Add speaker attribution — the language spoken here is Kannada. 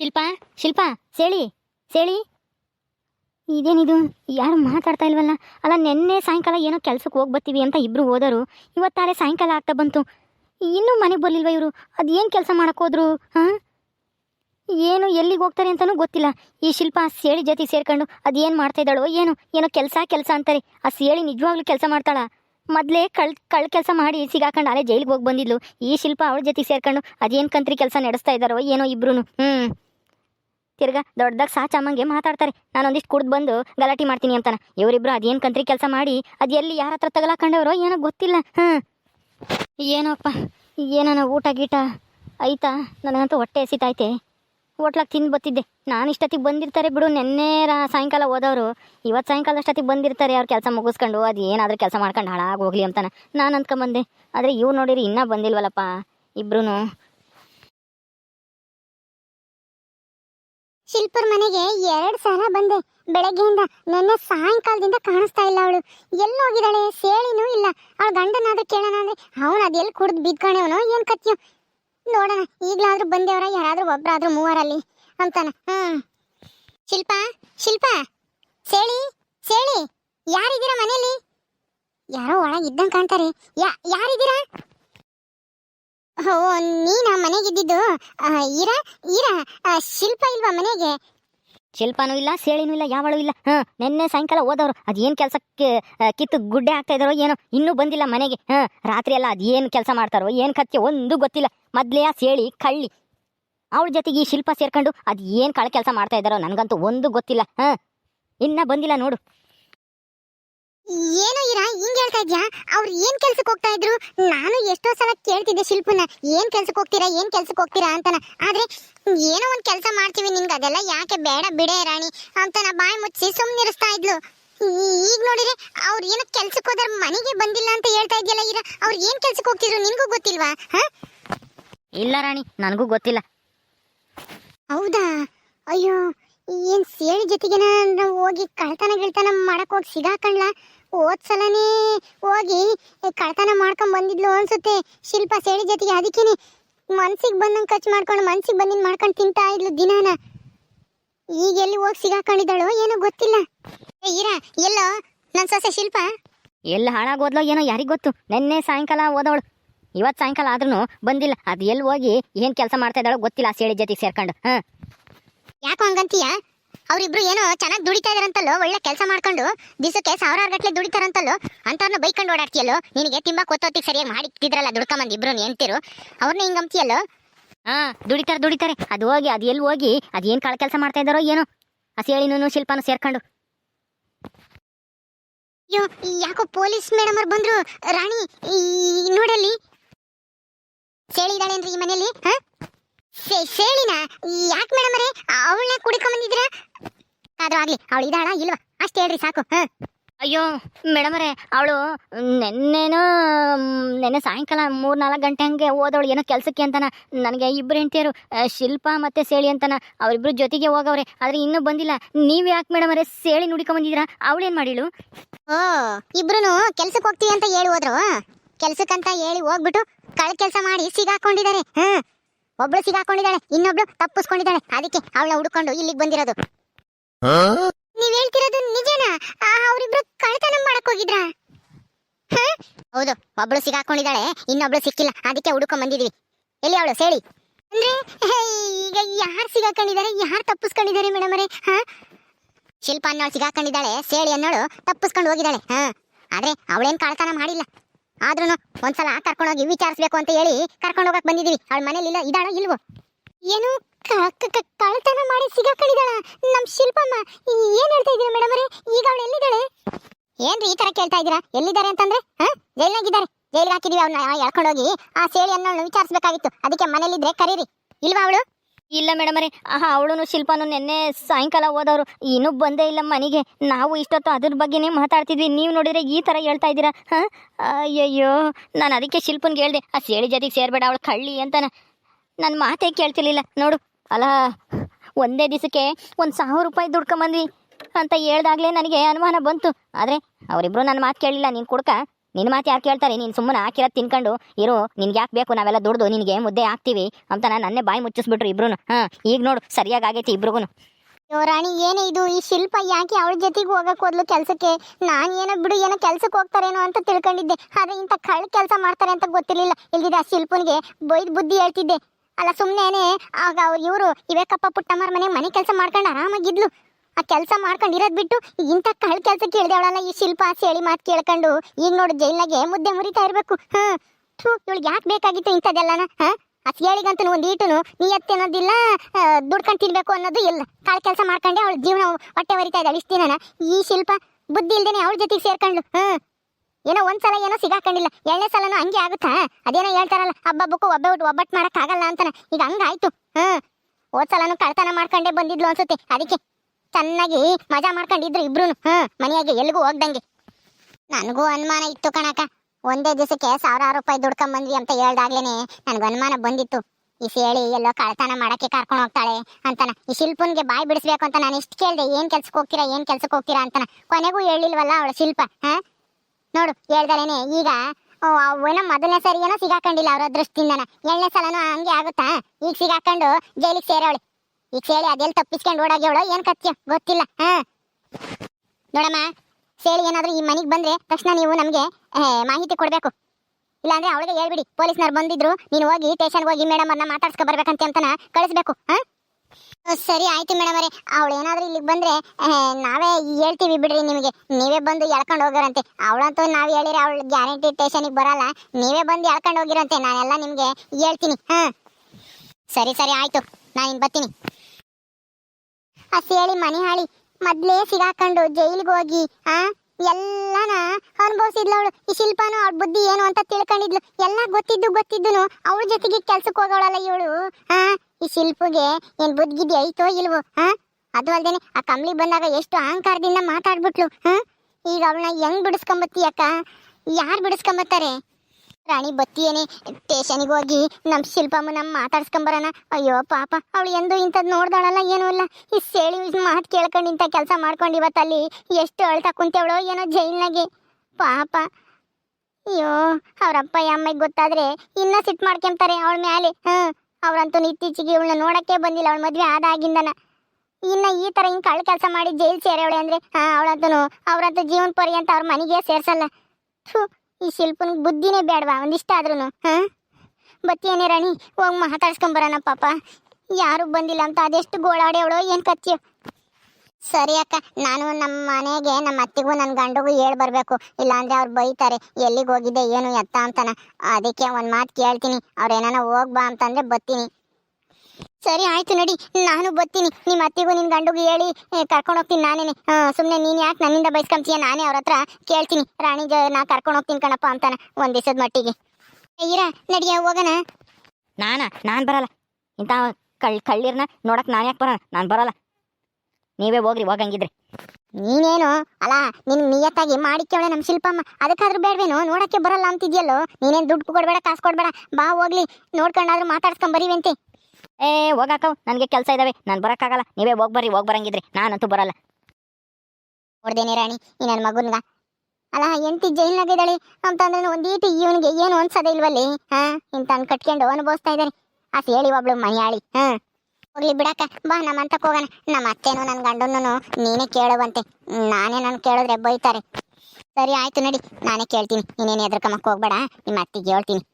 Speaker 1: ಶಿಲ್ಪ ಶಿಲ್ಪ, ಸೇಳಿ ಸೇಳಿ. ಇದೇನಿದು? ಯಾರು ಮಾತಾಡ್ತಾ ಇಲ್ವಲ್ಲ? ಅಲ್ಲ, ನಿನ್ನೆ ಸಾಯಂಕಾಲ ಏನೋ ಕೆಲ್ಸಕ್ಕೆ ಹೋಗಿ ಬರ್ತೀವಿ ಅಂತ ಇಬ್ರು ಹೋದರು. ಇವತ್ತಾರೆ ಸಾಯಂಕಾಲ ಆಗ್ತಾ ಬಂತು. ಇನ್ನೂ ಮನೆಗೆ ಬರಲಿಲ್ವ ಇವರು? ಅದು ಏನು ಕೆಲಸ ಮಾಡೋಕ್ಕೋದ್ರು ಹಾಂ? ಏನು ಎಲ್ಲಿಗೆ ಹೋಗ್ತಾರೆ ಅಂತಲೂ ಗೊತ್ತಿಲ್ಲ. ಈ ಶಿಲ್ಪ, ಸೇಳಿ ಜೊತೆ ಸೇರ್ಕೊಂಡು ಅದು ಏನು ಮಾಡ್ತಾ ಇದ್ದಾಳೋ ಏನು? ಏನೋ ಕೆಲಸ ಕೆಲಸ ಅಂತಾರೆ. ಆ ಸೇಳಿ ನಿಜವಾಗ್ಲೂ ಕೆಲಸ ಮಾಡ್ತಾಳ. ಮೊದಲೇ ಕಳ್ ಕಳ್ ಕೆಲಸ ಮಾಡಿ ಸಿಗಾಕೊಂಡು ಅಲ್ಲೇ ಜೈಲಿಗೆ ಹೋಗಿ ಬಂದಿದ್ಲು. ಈ ಶಿಲ್ಪ ಅವಳ ಜೊತೆ ಸೇರ್ಕೊಂಡು ಅದೇನು ಕಂತ್ರಿ ಕೆಲಸ ನಡೆಸ್ತಾ ಇದ್ದಾರೋ ಏನೋ ಇಬ್ರು ಹ್ಞೂ ತಿರ್ಗಾ ದೊಡ್ಡದಾಗ ಸಾಚಾಮಂಗೆ ಮಾತಾಡ್ತಾರೆ. ನಾನು ಒಂದಿಷ್ಟು ಕುಡ್ದು ಬಂದು ಗಲಾಟೆ ಮಾಡ್ತೀನಿ ಅಂತಾನೆ. ಇವರಿಬ್ರು ಅದೇನು ಕಂತ್ರಿ ಕೆಲಸ ಮಾಡಿ, ಅದು ಎಲ್ಲಿ ಯಾರ ಹತ್ರ ತಗಲಾಕೊಂಡವ್ರೋ ಏನೋ ಗೊತ್ತಿಲ್ಲ. ಹಾಂ. ಏನೋಪ್ಪ, ಏನನ ಊಟ ಗೀಟ ಆಯ್ತಾ? ನನಗಂತೂ ಹೊಟ್ಟೆ ಎಸಿತೈತೆ ಹೋಟ್ಲಾಗ ತಿಂದು ಬತ್ತಿದ್ದೆ. ನಾನು ಇಷ್ಟೊತ್ತಿಗೆ ಬಂದಿರ್ತಾರೆ ಬಿಡು. ನೆನ್ನೆ ರಾ ಸಾಯಂಕಾಲ ಹೋದವರು. ಇವತ್ತು ಸಾಯಂಕಾಲ ಅಷ್ಟೊತ್ತಿಗೆ ಬಂದಿರ್ತಾರೆ ಅವ್ರ ಕೆಲಸ ಮುಗಿಸ್ಕೊಂಡು. ಅದು ಏನಾದರೂ ಕೆಲಸ ಮಾಡ್ಕೊಂಡು ಹಾಳಾಗಿ ಹೋಗ್ಲಿ ಅಂತಾನೆ. ನಾನು ಅಂದ್ಕೊಂಬಂದೆ ಆದರೆ ಇವ್ರು ನೋಡಿರಿ ಇನ್ನೂ ಬಂದಿಲ್ವಲ್ಲಪ್ಪ. ಇಬ್ರು
Speaker 2: ಶಿಲ್ಪರ್ ಮನೆಗೆ ಎರಡು ಸಲ ಬಂದೆ. ಬೆಳಗ್ಗೆಯಿಂದ ನನ್ನ ಸಾಯಂಕಾಲದಿಂದ ಕಾಣಿಸ್ತಾ ಇಲ್ಲ ಅವಳು. ಎಲ್ಲಿ ಹೋಗಿದ್ದಾಳೆ? ಸೇಳಿನೂ ಇಲ್ಲ. ಅವಳ ಗಂಡನಾದ್ರೂ ಕೇಳೋಣ ಅಂದ್ರೆ ಅವನು ಅದೆಲ್ಲಿ ಕುಡ್ದು ಬಿದ್ಕೊಂಡವನೋ ಏನ್ ಕತ್ಯೋ? ನೋಡೋಣ. ಈಗಲಾದ್ರೂ ಬಂದೇವ್ರ? ಯಾರಾದ್ರೂ ಒಬ್ರಾದ್ರೂ ಮೂವರಲ್ಲಿ ಅಂತಾನ. ಹ್ಮ್. ಶಿಲ್ಪ? ಶಿಲ್ಪ? ಸೇಳಿ? ಸೇಳಿ? ಯಾರಿದ್ದೀರಾ ಮನೇಲಿ ಯಾರೋ ಒಳಗೆ ಇದ್ದಂಗೆ ಕಾಣ್ತಾರೆ. ಯಾ ಯಾರಿದ್ದೀರಾ? ಓ ನೀನಾ ಮನೆಗಿದ್ದಿದ್ದು ಈರಾ ಈರಾ ಶಿಲ್ಪ ಇಲ್ವಾ ಮನೆಗೆ?
Speaker 1: ಶಿಲ್ಪನೂ ಇಲ್ಲ, ಸೇಳಿನೂ ಇಲ್ಲ, ಯಾವಳು ಇಲ್ಲ. ಹಾಂ, ನಿನ್ನೆ ಸಾಯಂಕಾಲ ಹೋದವರು ಅದೇನು ಕೆಲಸಕ್ಕೆ ಕಿತ್ತು ಗುಡ್ಡೆ ಆಗ್ತಾ ಇದ್ದಾರೋ ಏನೋ, ಇನ್ನೂ ಬಂದಿಲ್ಲ ಮನೆಗೆ. ಹಾಂ, ರಾತ್ರಿ ಎಲ್ಲ ಅದೇನು ಕೆಲಸ ಮಾಡ್ತಾರೋ, ಏನು ಕತ್ತೆ ಒಂದು ಗೊತ್ತಿಲ್ಲ. ಮೊದಲೇ ಸೇಳಿ, ಕಳ್ಳಿ. ಅವಳ ಜೊತೆಗೆ ಈ ಶಿಲ್ಪ ಸೇರ್ಕೊಂಡು ಅದು ಏನು ಕಳೆ ಕೆಲಸ ಮಾಡ್ತಾ ಇದ್ದಾರೋ ನನಗಂತೂ ಒಂದು ಗೊತ್ತಿಲ್ಲ. ಹಾಂ, ಇನ್ನ ಬಂದಿಲ್ಲ ನೋಡು.
Speaker 2: ಏನೋ ಇರಾ ಹಿಂಗ್ ಹೇಳ್ತಾ ಇದ್ಯಾ? ಅವ್ರು ಏನ್ ಕೆಲ್ಸಕ್ಕೆ ಹೋಗ್ತಾ ಇದ್ರು? ನಾನು ಎಷ್ಟೋ ಸಲ ಕೇಳ್ತಿದ್ದೆ ಶಿಲ್ಪನ. ಏನ್ ಕೆಲ್ಸಕ್ಕೆ ಹೋಗ್ತೀರಾ ಏನ್ ಕೆಲ್ಸಕ್ಕೆ ಹೋಗ್ತೀರಾ ಅಂತಾನ. ಆದ್ರೆ ಏನೋ ಒಂದ್ ಕೆಲಸ ಮಾಡ್ತೀವಿ ನಿನ್ಗೆ ಅದೆಲ್ಲ ಯಾಕೆ ಬೇಡ ಬಿಡೆ ರಾಣಿ ಅಂತನ ಬಾಯಿ ಮುಚ್ಚಿ ಸುಮ್ಮನಿರಿಸ್ತಾ ಇದ್ಲು. ಈಗ ನೋಡಿದ್ರೆ ಅವ್ರು ಏನೋ ಕೆಲ್ಸಕ್ಕೆ ಹೋದ್ರೆ ಮನೆಗೆ ಬಂದಿಲ್ಲ ಅಂತ ಹೇಳ್ತಾ ಇದೆಯಲ್ಲ ಇರಾ ಅವ್ರು ಏನ್ ಕೆಲ್ಸಕ್ಕೆ ಹೋಗ್ತಿದ್ರು ನಿನ್ಗೂ ಗೊತ್ತಿಲ್ವಾ? ಹ?
Speaker 1: ಇಲ್ಲ ರಾಣಿ ನನಗೂ ಗೊತ್ತಿಲ್ಲ.
Speaker 2: ಹೌದಾ? ಅಯ್ಯೋ ಏನ್ ಸೇಳಿ ಜೊತೆಗೆ ನಾವು ಹೋಗಿ ಕಳ್ತನ ಗಿಳ್ತನ ಮಾಡಕ್ ಹೋಗಿ ಸಿಗಾಕಣ್ಲ? ಸಲನೇ ಹೋಗಿ ಕಳ್ತನ ಮಾಡ್ಕೊಂಡ್ ಬಂದಿದ್ಲು ಅನ್ಸುತ್ತೆ. ಶಿಲ್ಪ ಸೇಳಿ ಜೊತೆಗೆ ಅದಕ್ಕೇನೆ ಮನ್ಸಿಗೆ ಬಂದಂಗ್ ಖರ್ಚು ಮಾಡ್ಕೊಂಡು ಮನ್ಸಿಗೆ ಬಂದಿನ್ ಮಾಡ್ಕೊಂಡು ತಿಂತಾ ಇದ್ಲು ದಿನಾನ. ಈಗ ಎಲ್ಲಿ ಹೋಗಿ ಸಿಗಾಕೊಂಡಿದ್ದಾಳೋ ಏನೋ ಗೊತ್ತಿಲ್ಲ. ಇರಾ ಎಲ್ಲೋ ನನ್ನ ಸೊಸೆ ಶಿಲ್ಪ?
Speaker 1: ಎಲ್ಲಿ ಹಾಳಾಗೋದ್ಲೋ ಏನೋ ಯಾರಿಗೆ ಗೊತ್ತು? ನಿನ್ನೆ ಸಾಯಂಕಾಲ ಓದೋಳು ಇವತ್ತು ಸಾಯಂಕಾಲ ಆದ್ರೂ ಬಂದಿಲ್ಲ. ಅದು ಎಲ್ಲಿ ಹೋಗಿ ಏನು ಕೆಲಸ ಮಾಡ್ತಾ ಇದ್ದಾಳೋ ಗೊತ್ತಿಲ್ಲ ಸೇಳಿ ಜೊತೆಗೆ ಸೇರ್ಕೊಂಡು. ಹಾಂ
Speaker 2: ಯಾಕೋ ಹಂಗಂತೀಯ? ಅವರಿಬ್ರು ಏನೋ ಚೆನ್ನಾಗಿ ದುಡಿತಾ ಇದಾರಂತಲ್ಲೋ ಒಳ್ಳೆ ಕೆಲಸ ಮಾಡ್ಕೊಂಡು ದಿವಸಕ್ಕೆ ಸಾವಿರಾರು ಗಟ್ಲೆ ದುಡಿತಾರಂತಲ್ಲೋ ಅಂತವ್ರನ್ನ ಬೈಕೊಂಡು ಓಡಾಡ್ತೀಯಲ್ಲೋ ನಿನಗೆ ತುಂಬ ಕೊತ್ತೋತಿಗೆ ಸರಿಯಾಗಿ ಮಾಡಿಟ್ಟಿದ್ರಲ್ಲ ದುಡ್ಕೊಂಬಂದು ಇಬ್ರು ಎಂತಿರು ಅವ್ರನ್ನ ಹಿಂಗಂತೀಯಲ್ಲೋ
Speaker 1: ಹಾಂ ದುಡಿತಾರೆ ದುಡಿತಾರೆ. ಅದು ಹೋಗಿ ಅದು ಎಲ್ಲಿ ಹೋಗಿ ಅದು ಏನು ಕಾಳ ಕೆಲಸ ಮಾಡ್ತಾ ಇದ್ದಾರೋ ಏನೋ? ಆ ಸೇಳಿನೂ ಶಿಲ್ಪನೂ ಸೇರ್ಕೊಂಡು.
Speaker 2: ಅಯ್ಯೋ ಯಾಕೋ ಪೊಲೀಸ್ ಮೇಡಮ್ ಅವ್ರು ಬಂದ್ರು? ರಾಣಿ ಈ ನೋಡಲ್ಲಿ. ಅಂದ್ರೆ ಈ ಮನೆಯಲ್ಲಿ ಹ? ಸೇಳಿನ ಯಾಕೆ ಮೇಡಮ್ ಅವರೇ? ಅವಳನ್ನ ಕುಡಿಕೊಂಡ್ ಬಂದಿದ್ರ ಆದ್ರೂ ಆಗ್ಲಿ ಅವಳು ಇದಾಳ ಇಲ್ವಾ? ಅಷ್ಟೇ ಹೇಳ್ರಿ ಸಾಕು ಹ.
Speaker 1: ಅಯ್ಯೋ ಮೇಡಮರೇ ಅವಳು ನೆನ್ನೆನೋ ನೆನ್ನೆ ಸಾಯಂಕಾಲ ಮೂರು ನಾಲ್ಕು ಗಂಟೆ ಹಂಗೆ ಹೋದವಳು ಏನೋ ಕೆಲಸಕ್ಕೆ ಅಂತಾನ. ನನಗೆ ಇಬ್ಬರು ಹೆಂಡ್ತಿಯರು ಶಿಲ್ಪ ಮತ್ತು ಸೇಳಿ ಅಂತಾನ. ಅವರಿಬ್ರು ಜೊತೆಗೆ ಹೋಗವ್ರೆ ಆದರೆ ಇನ್ನೂ ಬಂದಿಲ್ಲ. ನೀವು ಯಾಕೆ ಮೇಡಮರೇ ಸೇಳಿ ನುಡಿಕೊಂಬಂದಿದ್ದೀರಾ ಅವಳೇನು ಮಾಡಿಳು?
Speaker 2: ಓ ಇಬ್ರು ಕೆಲ್ಸಕ್ಕೆ ಹೋಗ್ತೀವಿ ಅಂತ ಹೇಳಿ ಹೋದ್ರು. ಕೆಲ್ಸಕ್ಕಂತ ಹೇಳಿ ಹೋಗ್ಬಿಟ್ಟು ಕಳೆ ಕೆಲಸ ಮಾಡಿ ಸಿಗಾಕೊಂಡಿದ್ದಾರೆ ಹ್ಮ್ ಒಬ್ಳು ಸಿಗಾಕೊಂಡಿದ್ದಾಳೆ ಇನ್ನೊಬ್ಳು ತಪ್ಪಿಸ್ಕೊಂಡಿದ್ದಾಳೆ. ಅದಕ್ಕೆ ಅವಳ ಹುಡ್ಕೊಂಡು ಇಲ್ಲಿಗೆ ಬಂದಿರೋದು. ನೀವ್ ಹೇಳ್ತಿರೋದು ನಿಜನಾ? ಅವ್ರಿಬ್ರು ಕಳ್ತನ ಮಾಡಕ್ ಹೋಗಿದ್ರಾ? ಹೌದು ಒಬ್ಳು ಸಿಗಾಕೊಂಡಿದ್ದಾಳೆ ಇನ್ನೊಬ್ಳು ಸಿಕ್ಕಿಲ್ಲ. ಅದಕ್ಕೆ ಹುಡುಕೊಂಡ್ ಬಂದಿದೀವಿ. ಎಲ್ಲಿ ಅವಳು? ಸೇಳಿ. ಅಂದ್ರೆ ಈಗ ಯಾರು ಸಿಗಾಕೊಂಡಿದ್ದಾರೆ? ಯಾರು ತಪ್ಪಿಸ್ಕೊಂಡಿದ್ದಾರೆ ಮೇಡಮ್ ಅವರೇ? ಹಾ? ಶಿಲ್ಪ ಅನ್ನೋಳು ಸಿಗಾಕೊಂಡಿದ್ದಾಳೆ ಸೇಳಿ ಅನ್ನೋಳು ತಪ್ಪಿಸ್ಕೊಂಡು ಹೋಗಿದ್ದಾಳೆ. ಹಾ. ಆದ್ರೆ ಅವಳೇನ್ ಕಳ್ತನ ಮಾಡಿಲ್ಲ. ಆದ್ರೂ ಒಂದ್ಸಲ ಕರ್ಕೊಂಡೋಗಿ ವಿಚಾರಿಸ್ಬೇಕು ಅಂತ ಹೇಳಿ ಕರ್ಕೊಂಡು ಹೋಗಕ್ ಬಂದಿದೀವಿ. ಅವ್ಳ ಮನೇಲಿ ಇಲ್ಲ ಇದಾಳ ಇಲ್ವೋ? ಏನು ಕಳ್ತನ ಮಾಡಿ ಸಿಗಾಕೊಂಡಿದ್ದಾಳ ನಮ್ ಶಿಲ್ಪಮ್ಮ. ಏನ್ ಹೇಳ್ತಾ ಇದೀರ ಮೇಡಮ್ ಅವರೇ? ಈಗ ಅವಳು ಎಲ್ಲಿದ್ದಾಳೆ? ಏನ್ರಿ ಈ ತರ ಕೇಳ್ತಾ ಇದೀರಾ ಎಲ್ಲಿದ್ದಾರೆ ಅಂತಂದ್ರೆ, ಹಾ? ಜೈಲ್ಗೆ ಹಾಕಿದೀವಿ ಅವ್ನ ಎಳ್ಕೊಂಡೋಗಿ ಆ ಸೇಳಿ ಅನ್ನೋಳು ವಿಚಾರಿಸ್ಬೇಕಾಗಿತ್ತು. ಅದಕ್ಕೆ ಮನೇಲಿದ್ರೆ ಕರೀರಿ. ಇಲ್ವಾ ಅವಳು?
Speaker 1: ಇಲ್ಲ ಮೇಡಮರೇ ಆಹಾ ಅವಳು ಶಿಲ್ಪನು ನಿನ್ನೆ ಸಾಯಂಕಾಲ ಹೋದವರು. ಇನ್ನೂ ಬಂದೇ ಇಲ್ಲ ಮನೆಗೆ. ನಾವು ಇಷ್ಟೊತ್ತು ಅದ್ರ ಬಗ್ಗೆನೇ ಮಾತಾಡ್ತಿದ್ವಿ. ನೀವು ನೋಡಿದ್ರೆ ಈ ಥರ ಹೇಳ್ತಾ ಇದ್ದೀರಾ? ಹಾಂ? ಅಯ್ಯಯ್ಯೋ, ನಾನು ಅದಕ್ಕೆ ಶಿಲ್ಪನ್ಗೆ ಹೇಳ್ದೆ. ಆ ಸೇಳಿ ಜೊತೆಗೆ ಸೇರಬೇಡ, ಅವಳು ಕಳ್ಳಿ ಅಂತಾನೆ. ನನ್ನ ಮಾತೇ ಕೇಳ್ತಿರ್ಲಿಲ್ಲ. ನೋಡು. ಅಲ್ಲ ಒಂದೇ ದಿವಸಕ್ಕೆ ಒಂದು ಸಾವಿರ ರೂಪಾಯಿ ದುಡ್ಕೊಂಬಂದ್ವಿ ಅಂತ ಹೇಳ್ದಾಗಲೇ ನನಗೆ ಅನುಮಾನ ಬಂತು. ಆದರೆ ಅವರಿಬ್ಬರು ನನ್ನ ಮಾತು ಕೇಳಲಿಲ್ಲ ನೀನು ಕುಡ್ಕ? ನಿನ್ನ ಮಾತು ಯಾರು ಕೇಳ್ತಾರೆ? ನೀನು ಸುಮ್ಮನೆ ಹಾಕಿರೋ ತಿನ್ಕೊಂಡು ಇರು, ನಿನ್ಗೆ ಯಾಕೆ ಬೇಕು? ನಾವೆಲ್ಲ ದುಡ್ದು ನಿನಗೆ ಮುದ್ದೆ ಹಾಕ್ತೀವಿ ಅಂತ ನಾನು ನನ್ನೇ ಬಾಯಿ ಮುಚ್ಚಿಸ್ಬಿಟ್ರು ಇಬ್ರು ಹಾಂ, ಈಗ ನೋಡು, ಸರಿಯಾಗಿ ಆಗೈತಿ ಇಬ್ರಿಗೂ
Speaker 2: ರಾಣಿ, ಏನೇ ಇದು? ಈ ಶಿಲ್ಪ ಯಾಕೆ ಅವಳ ಜೊತೆಗೆ ಹೋಗಕ್ ಹೋದ್ಲು ಕೆಲಸಕ್ಕೆ? ನಾನು ಏನೋ ಬಿಡು, ಏನೋ ಕೆಲ್ಸಕ್ಕೆ ಹೋಗ್ತಾರೇನೋ ಅಂತ ತಿಳ್ಕೊಂಡಿದ್ದೆ. ಆದ್ರೆ ಇಂಥ ಕಳ್ಳ ಕೆಲಸ ಮಾಡ್ತಾರೆ ಅಂತ ಗೊತ್ತಿರಲಿಲ್ಲ. ಇಲ್ದಿದ್ರೆ ಆ ಶಿಲ್ಪನಿಗೆ ಬೈದ್ ಬುದ್ಧಿ ಹೇಳ್ತಿದ್ದೆ. ಅಲ್ಲ ಸುಮ್ಮನೆ ಆಗ ಅವ್ರು ಇವರು, ಇವೇಕಪ್ಪ ಪುಟ್ಟಮ್ಮರ ಮನೆ ಮನೆ ಕೆಲಸ ಮಾಡ್ಕೊಂಡು ಆರಾಮಾಗಿದ್ಲು. ಆ ಕೆಲಸ ಮಾಡ್ಕೊಂಡಿರೋದ್ ಬಿಟ್ಟು ಇಂಥ ಕಾಳು ಕೆಲ್ಸ ಕೇಳ್ದೆ ಅವಳಲ್ಲ ಈ ಶಿಲ್ಪ ಸೇಳಿ ಮಾತು ಕೇಳ್ಕೊಂಡು? ಈಗ ನೋಡು ಜೈಲ್ನಾಗೆ ಮುದ್ದೆ ಮುರಿತಾ ಇರ್ಬೇಕು. ಹಾ. ಥೂ, ಇವಳಿಗೆ ಯಾಕೆ ಬೇಕಾಗಿತ್ತು ಇಂಥದ್ದೆಲ್ಲನ? ಹಾ? ಆ ಸೇಳಿಗಂತೂ ಒಂದು ಈಟುನು ನಿಯತ್ತೆ ಅನ್ನೋದಿಲ್ಲ ದುಡ್ಕೊಂಡು ತಿನ್ಬೇಕು ಅನ್ನೋದು ಇಲ್ಲ. ಕಾಳು ಕೆಲಸ ಮಾಡ್ಕೊಂಡೆ ಅವಳು ಜೀವನ ಹೊಟ್ಟೆ ಹೊರಿತಾ ಇದ್ದಾಳೆ ಇಷ್ಟು ಈ ಶಿಲ್ಪ ಬುದ್ಧಿ ಇಲ್ದೇನೆ ಅವಳ ಜೊತೆಗೆ ಸೇರ್ಕೊಂಡ್ಲು ಹ್ಮ್ ಏನೋ ಒಂದ್ಸಲ ಏನೋ ಸಿಗಾಕೊಂಡಿಲ್ಲ. ಎರಡನೇ ಸಲನೂ ಹಂಗೆ ಆಗುತ್ತಾ? ಅದೇನೋ ಹೇಳ್ತಾರಲ್ಲ ಹಬ್ಬಬ್ಬಕ್ಕೂ ಒಬ್ಬ ಬಿಟ್ಟು ಒಬ್ಬಟ್ಟು ಮಾಡಕ್ ಆಗಲ್ಲ ಅಂತಾನೆ. ಈಗ ಹಂಗಾಯ್ತು ಹ್ಮ್ ಹೋದ್ ಸಲನು ಕಳ್ತನ ಮಾಡ್ಕೊಂಡೇ ಬಂದಿದ್ಲು ಅನ್ಸುತ್ತೆ. ಅದಕ್ಕೆ ಚೆನ್ನಾಗಿ ಮಜಾ ಮಾಡ್ಕೊಂಡಿದ್ರು ಇಬ್ರು ಹ್ಮ್, ಮನೆಯಾಗೆ ಎಲ್ಲಿಗೂ ಹೋಗ್ದಂಗೆ. ನನಗೂ ಅನುಮಾನ ಇತ್ತು ಕಣಕ ಒಂದೇ ದಿವಸಕ್ಕೆ ಸಾವಿರಾರು ರೂಪಾಯಿ ದುಡ್ಕೊಂಡ್ ಬಂದ್ವಿ ಅಂತ ಹೇಳ್ದಾಗ್ಲೇನೆ ನನಗೆ ಅನುಮಾನ ಬಂದಿತ್ತು. ಈ ಸೇಳಿ ಎಲ್ಲೋ ಕಳ್ತನ ಮಾಡಕ್ಕೆ ಕರ್ಕೊಂಡು ಹೋಗ್ತಾಳೆ ಅಂತನ. ಈ ಶಿಲ್ಪನ್ಗೆ ಬಾಯಿ ಬಿಡಿಸ್ಬೇಕು ಅಂತ ನಾನು ಇಷ್ಟು ಕೇಳ್ದೆ, ಏನ್ ಕೆಲ್ಸಕ್ಕೆ ಹೋಗ್ತೀರಾ, ಏನ್ ಕೆಲ್ಸಕ್ಕೆ ಹೋಗ್ತೀರಾ ಅಂತನ. ಕೊನೆಗೂ ಹೇಳಿಲ್ವಲ್ಲ ಅವಳ ಶಿಲ್ಪ, ಹಾಂ? ನೋಡು ಹೇಳ್ದಾಳೇನೆ ಈಗ ಅವೇನೋ ಮೊದಲನೇ ಸರಿ ಏನೋ ಸಿಗಾಕೊಂಡಿಲ್ಲ ಅವ್ರ ಅದೃಷ್ಟದಿಂದನ ಎರಡನೇ ಸಲನೂ ಹಂಗೆ ಆಗುತ್ತಾ? ಈಗ ಸಿಗಾಕೊಂಡು ಜೈಲಿಗೆ ಸೇರವಳೆ ಈಗ ಸೇಳಿ ಅದೆಲ್ಲ ತಪ್ಪಿಸ್ಕೊಂಡು ಓಡಾಗ್ಯವಳು ಏನ್ ಕತ್ಯ? ಗೊತ್ತಿಲ್ಲ. ಹಾ. ನೋಡಮ್ಮ ಸೇಳಿ ಏನಾದ್ರೂ ಈ ಮನೆಗೆ ಬಂದ್ರೆ ತಕ್ಷಣ ನೀವು ನಮಗೆ ಮಾಹಿತಿ ಕೊಡ್ಬೇಕು. ಇಲ್ಲಾಂದ್ರೆ ಅವಳಿಗೆ ಹೇಳ್ಬಿಡಿ. ಪೊಲೀಸ್ನವ್ರು ಬಂದಿದ್ರು, ನೀನು ಹೋಗಿ ಸ್ಟೇಷನ್ಗೆ ಹೋಗಿ ಮೇಡಮ್ ಅನ್ನ ಮಾತಾಡ್ಸ್ಕೊ ಬರ್ಬೇಕಂತ ಅಂತನ ಕಳಿಸ್ಬೇಕು, ಹಾ? ಸರಿ ಆಯ್ತು ಮೇಡಮ್ ಅವರೇ. ಅವಳು ಏನಾದ್ರೂ ಇಲ್ಲಿಗೆ ಬಂದ್ರೆ ನಾವೇ ಹೇಳ್ತೀವಿ ಬಿಡ್ರಿ ನಿಮಗೆ. ನೀವೇ ಬಂದು ಎಳ್ಕೊಂಡು ಹೋಗಿರಂತೆ ಅವಳಂತೂ ನಾವು ಹೇಳಿದ್ರೆ ಅವಳು ಗ್ಯಾರಂಟಿ ಸ್ಟೇಷನಿಗೆ ಬರಲ್ಲ. ನೀವೇ ಬಂದು ಎಳ್ಕೊಂಡು ಹೋಗಿರಂತೆ. ನಾನೆಲ್ಲ ನಿಮಗೆ ಹೇಳ್ತೀನಿ, ಹಾ? ಸರಿ ಸರಿ, ಆಯ್ತು. ನಾನು ಬರ್ತೀನಿ. ಆ ಮನೆ ಹಾಳಿ ಮೊದ್ಲೇ ಸಿಗಾಕೊಂಡು ಜೈಲಿಗೆ ಹೋಗಿ, ಆ? ಎಲ್ಲಾನ ಅನುಭವಿಸಿದ್ಲು ಅವಳು ಈ ಶಿಲ್ಪಾನು ಅವಳ ಬುದ್ಧಿ ಏನು ಅಂತ ತಿಳ್ಕೊಂಡಿದ್ಲು. ಎಲ್ಲ ಗೊತ್ತಿದ್ದು ಗೊತ್ತಿದ್ದುನು ಅವಳ ಜೊತೆಗೆ ಕೆಲ್ಸಕ್ಕೆ ಹೋಗೋಳಲ್ಲ ಇವಳು, ಆ? ಈ ಶಿಲ್ಪಗೆ ಏನ್ ಬುದ್ಧಿಗಿದ್ದಿ ಐತೋ ಇಲ್ವೋ ಹಾ ಅದು ಅಲ್ದೇನೆ ಆ ಕಂಬಳಿ ಬಂದಾಗ ಎಷ್ಟು ಅಹಂಕಾರದಿಂದ ಮಾತಾಡ್ಬಿಟ್ಲು ಹಾ ಈಗ ಅವಳನ್ನ ಹೆಂಗ್ ಬಿಡಿಸ್ಕೊಂಬತ್ತಿ ಅಕ್ಕ? ಯಾರು ಬಿಡಿಸ್ಕೊಂಬತ್ತಾರೆ? ರಾಣಿ ಬತ್ತಿಯೇನೆ, ಸ್ಟೇಷನಿಗೆ ಹೋಗಿ ನಮ್ಮ ಶಿಲ್ಪಮ್ಮ ನಮ್ಮ ಮಾತಾಡ್ಸ್ಕೊಂಬರೋಣ. ಅಯ್ಯೋ ಪಾಪ, ಅವಳು ಎಂದು ಇಂಥದ್ದು ನೋಡ್ದಾಳಲ್ಲ, ಏನೂ ಇಲ್ಲ. ಈ ಸೇಳಿ ಮಾತು ಕೇಳ್ಕೊಂಡು ಇಂಥ ಕೆಲಸ ಮಾಡ್ಕೊಂಡು ಇವತ್ತಲ್ಲಿ ಎಷ್ಟು ಅಳ್ತಾ ಕುಂತೇವಳೋ ಏನೋ ಜೈಲ್ನಾಗೆ. ಪಾಪ. ಅಯ್ಯೋ, ಅವರಪ್ಪ ಅಮ್ಮಗೆ ಗೊತ್ತಾದ್ರೆ ಇನ್ನೂ ಸಿಟ್ಟು ಮಾಡ್ಕೊಂತಾರೆ ಅವಳ ಮೇಲೆ ಹ್ಞೂ ಅವ್ರಂತೂ ಇತ್ತೀಚೆಗೆ ಇವಳನ್ನ ನೋಡೋಕ್ಕೆ ಬಂದಿಲ್ಲ, ಅವಳ ಮದುವೆ ಆದಾಗಿಂದನ. ಇನ್ನು ಈ ಥರ ಹಿಂಗೆ ಕಳ್ಳ ಕೆಲಸ ಮಾಡಿ ಜೈಲ್ ಸೇರವಳೆ ಅಂದರೆ, ಹಾಂ ಅವಳಂತೂ ಅವ್ರಂತೂ ಜೀವನ ಪರ್ಯಂತ ಅವ್ರ ಮನೆಗೆ ಸೇರ್ಸಲ್ಲ. ಥು. ಈ ಶಿಲ್ಪನ್ ಬುದ್ಧಿನೇ ಬೇಡವಾ? ಒಂದಿಷ್ಟ ಆದ್ರೂ ಹಾ? ಬತ್ತಿಯೇನೆ ರಾಣಿ, ಹೋಗಿ ಮಾತಾಡ್ಸ್ಕೊಂಬರೋಣ ಪಾಪ. ಯಾರು ಬಂದಿಲ್ಲ ಅಂತ ಅದೆಷ್ಟು ಗೋಳಾಡಿ ಅವಳು ಏನ್ ಕತ್ತಿಯೋ ಸರಿ ಅಕ್ಕ, ನಾನು ನಮ್ಮ ಮನೆಗೆ ನಮ್ಮ ಅತ್ತಿಗೂ ನನ್ನ ಗಂಡಗೂ ಹೇಳಿ ಬರಬೇಕು. ಇಲ್ಲಾಂದ್ರೆ ಅವ್ರು ಬೈತಾರೆ, ಎಲ್ಲಿಗೆ ಹೋಗಿದ್ದೆ, ಏನು ಎತ್ತ ಅಂತಾನ. ಅದಕ್ಕೆ ಒಂದು ಮಾತು ಕೇಳ್ತೀನಿ. ಅವ್ರು ಏನಾನ ಹೋಗ್ಬಾ ಅಂತಂದ್ರೆ ಬತ್ತೀನಿ. ಸರಿ ಆಯ್ತು ನಡಿ ನಾನು ಬತ್ತೀನಿ ನಿಮ್ಮ ಅತ್ತಿಗೂ ನಿನ್ನ ಗಂಡುಗೂ ಹೇಳಿ ಕರ್ಕೊಂಡು ಹೋಗ್ತೀನಿ ನಾನೇನೆ. ಸುಮ್ಮನೆ ನೀನು ಯಾಕೆ ನನ್ನಿಂದ ಬೈಸ್ಕೊಂತೀಯ? ನಾನೇ ಅವ್ರ ಹತ್ರ ಕೇಳ್ತೀನಿ. ರಾಣಿ ಜ ನಾ ಕರ್ಕೊಂಡು ಹೋಗ್ತೀನಿ ಕಣಪ್ಪ ಅಂತಾನ ಒಂದ್ ದಿವಸದ ಮಟ್ಟಿಗೆ. ಇರ ನಡಿಯ ಹೋಗೋಣ.
Speaker 1: ನಾನ ನಾನ್ ಬರಲ್ಲ. ಇಂತ ಕಳ್ ಕಳ್ಳೀರ್ನ ನೋಡಕ್ ನಾನು ಯಾಕೆ ಬರೋಣ? ನಾನು ಬರಲ್ಲ. ನೀವೇ ಹೋಗ್ರಿ ಹೋಗಂಗಿದ್ರೆ.
Speaker 2: ನೀನೇನು? ಅಲ್ಲ ನಿನ್ ನಿಯತ್ತಾಗಿ ಮಾಡಿಕ್ಯವಳೆ ನಮ್ಮ ಶಿಲ್ಪಮ್ಮ. ಅದಕ್ಕಾದ್ರೂ ಬೇಡವೇನು? ನೋಡಕ್ಕೆ ಬರಲ್ಲ ಅಂತಿದ್ಯಲ್ಲೋ? ನೀನೇನ್ ದುಡ್ಡು ಕೊಡ್ಬೇಡ ಕಾಸು ಕೊಡ್ಬೇಡ. ಬಾ ಹೋಗ್ಲಿ. ನೋಡ್ಕೊಂಡಾದ್ರೂ ಮಾತಾಡ್ಸ್ಕೊಂಡ್ ಬರೀವಂತೆ.
Speaker 1: ಏ, ಹೋಗಾಕವ್. ನನಗೆ ಕೆಲಸ ಇದಾವೆ. ನಾನು ಬರೋಕ್ಕಾಗಲ್ಲ. ನೀವೇ ಹೋಗಿ ಬರ್ರಿ, ಹೋಗಿ ಬರಂಗಿದ್ರಿ. ನಾನಂತೂ ಬರಲ್ಲ.
Speaker 2: ನೋಡ್ದೇನೆ ರಾಣಿ, ಈ ನನ್ನ ಮಗುನ್ಗ. ಅಲ್ಲ ಎಂಟಿ ಜೈಲ್ನಾಗಿದ್ದಾಳೆ ಅಂತಂದ್ರೆ ಒಂದೀಟಿ ಇವನಿಗೆ ಏನು ಅನ್ಸದೇ ಇಲ್ವಲ್ಲಿ? ಹಾ, ಇಂತ ಕಟ್ಕೊಂಡು ಅನುಭವಿಸ್ತಾ ಇದ್ದಾನೆ ಆ ಹೇಳಿ ಒಬ್ಳು ಮನೆಯಾಳಿ. ಹಾ. ಹೋಗ್ಲಿ ಬಿಡಕ್ಕ. ಬಾ ನಮ್ಮ ಅಂತ ಹೋಗೋಣ. ನಮ್ಮ ಅತ್ತೇನು ನನ್ನ ಗಂಡನೂ ನೀನೇ ಕೇಳುವಂತೆ. ನಾನೇ ನಾನು ಕೇಳಿದ್ರೆ ಬೈತಾರೆ. ಸರಿ, ಆಯ್ತು ನಡಿ. ನಾನೇ ಕೇಳ್ತೀನಿ. ನೀನೇನು ಎದ್ರಕಮಕ್ಕೆ ಹೋಗ್ಬೇಡ. ನಿಮ್ಮ ಅತ್ತಿಗೆ ಹೇಳ್ತೀನಿ.